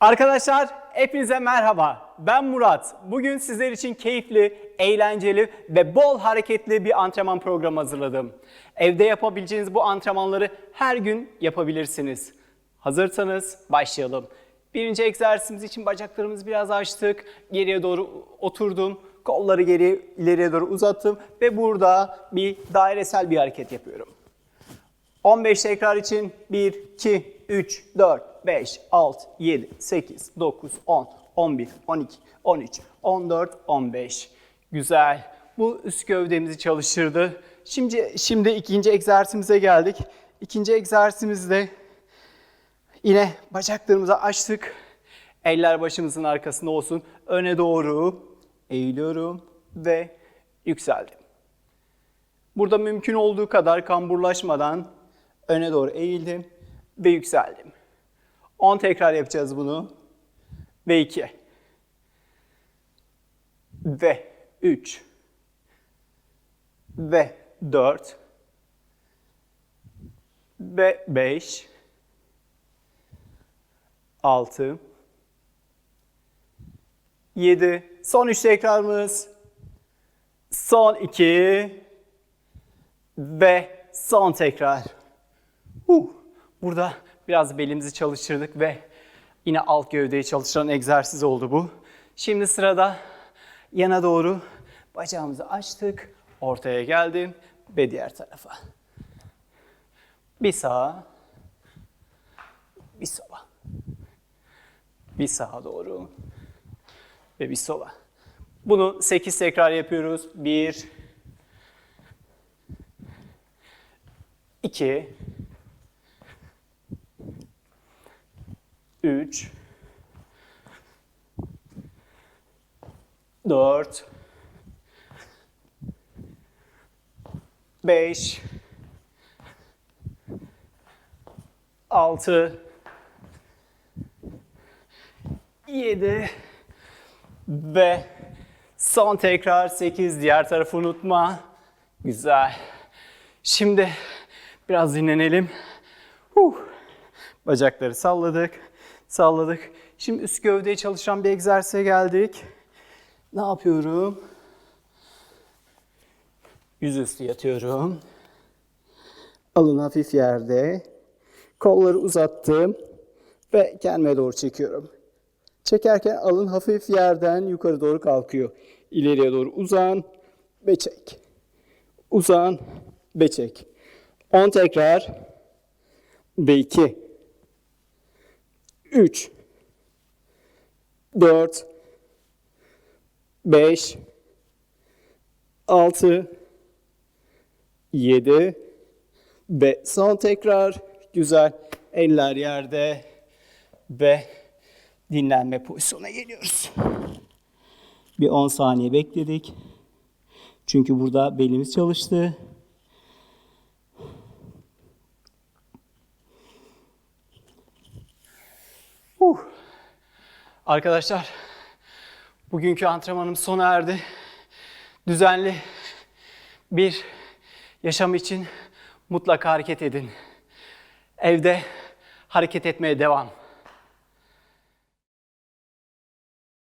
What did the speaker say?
Arkadaşlar hepinize merhaba. Ben Murat. Bugün sizler için keyifli, eğlenceli ve bol hareketli bir antrenman programı hazırladım. Evde yapabileceğiniz bu antrenmanları her gün yapabilirsiniz. Hazırsanız başlayalım. Birinci egzersizimiz için bacaklarımızı biraz açtık. Geriye doğru oturdum. Kolları geri ileriye doğru uzattım ve burada bir dairesel bir hareket yapıyorum. 15 tekrar için 1, 2, 3, 4, 5, 6, 7, 8, 9, 10, 11, 12, 13, 14, 15. Güzel. Bu üst gövdemizi çalıştırdı. Şimdi, şimdi ikinci egzersizimize geldik. İkinci egzersizimizde yine bacaklarımızı açtık. Eller başımızın arkasında olsun. Öne doğru eğiliyorum ve yükseldim. Burada mümkün olduğu kadar kamburlaşmadan öne doğru eğildim ve yükseldim. 10 tekrar yapacağız bunu. Ve 2. Ve 3. Ve 4. Ve 5. 6. 7. Son 3 tekrarımız. Son 2. Ve son tekrar. Uh, burada biraz belimizi çalıştırdık ve yine alt gövdeyi çalıştıran egzersiz oldu bu. Şimdi sırada yana doğru bacağımızı açtık. Ortaya geldim ve diğer tarafa. Bir sağa, bir sola. Bir sağa doğru ve bir sola. Bunu 8 tekrar yapıyoruz. 1 2 3 4 5 6 7 ve son tekrar 8 diğer tarafı unutma. Güzel. Şimdi biraz dinlenelim. Huh. Bacakları salladık, salladık. Şimdi üst gövdeye çalışan bir egzersize geldik. Ne yapıyorum? Yüzüstü yatıyorum. Alın hafif yerde. Kolları uzattım ve kendime doğru çekiyorum. Çekerken alın hafif yerden yukarı doğru kalkıyor. İleriye doğru uzan ve çek. Uzan ve çek. 10 tekrar ve 2 3 4 5 6 7 ve son tekrar güzel eller yerde ve dinlenme pozisyona geliyoruz. Bir 10 saniye bekledik. Çünkü burada belimiz çalıştı. Uh. Arkadaşlar, bugünkü antrenmanım sona erdi. Düzenli bir yaşam için mutlaka hareket edin. Evde hareket etmeye devam.